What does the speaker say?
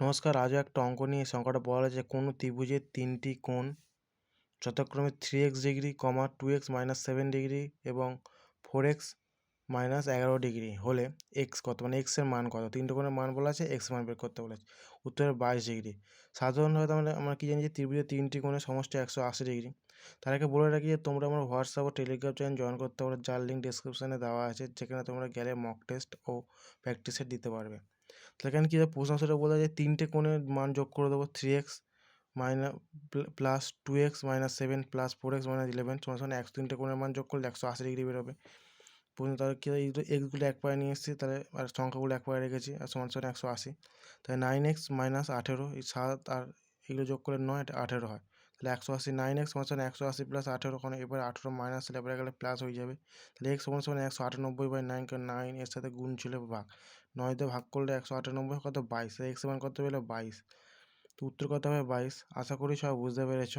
নমস্কার, আজও একটা অঙ্ক নিয়ে সংখ্যাটা বলা হয়েছে কোনো ত্রিভুজের তিনটি কোণ যথাক্রমে three x degree comma two x minus seven degree এবং ফোর এক্স মাইনাস এগারো ডিগ্রি হলে এক্স কত? মানে এক্সের মান কত? তিনটে কোণের মান বলা আছে এক্স মান বের করতে বলেছে। উত্তরে বাইশ ডিগ্রি সাধারণভাবে আমরা আমরা কী জানি যে ত্রিভুজের তিনটি কোণের সমষ্টি একশো আশি ডিগ্রি তার আগে বলে রাখি যে তোমরা আমার হোয়াটসঅ্যাপ ও টেলিগ্রাম চ্যানেল জয়েন করতে পারো, যার লিঙ্ক ডিসক্রিপশানে দেওয়া আছে, যেখানে তোমরা গেলে মক টেস্ট ও প্র্যাকটিস দিতে পারবে। সেখানে কী প্রশ্ন সেটা বলা যায়, তিনটে কোণের মান যোগ করে দেবো three x minus plus two x minus seven plus four x minus eleven সমান সমান একশো তিনটে কোণের মান যোগ করলে একশো আশি ডিগ্রি বেরোবে। প্রশ্ন, তাহলে কী এই এক্সগুলো এক পায়ে নিয়ে এসেছি, তাহলে আর সংখ্যাগুলো এক পায়ে রেখেছি, আর সমান সমান একশো আশি। তাহলে নাইন এক্স মাইনাস আঠেরো, এই সাত আর এগুলো যোগ করলে নয় আঠেরো হয়। তাহলে একশো আশি নাইন এক্স সমান সমান একশো আশি প্লাস আঠেরো কারণ এবার আঠেরো মাইনাস এবারে গেলে প্লাস হয়ে যাবে। তাহলে এক্স সমান সমান একশো আটানব্বই বাই নাইন কারণ নাইন এর সাথে গুণ ছিল ভাগ। নয় দিয়ে ভাগ করলে একশো আটানব্বই কত বাইশ? এক্স মান কত পেলে বাইশ? তো উত্তর কত হবে বাইশ? আশা করি সব বুঝতে পেরেছ।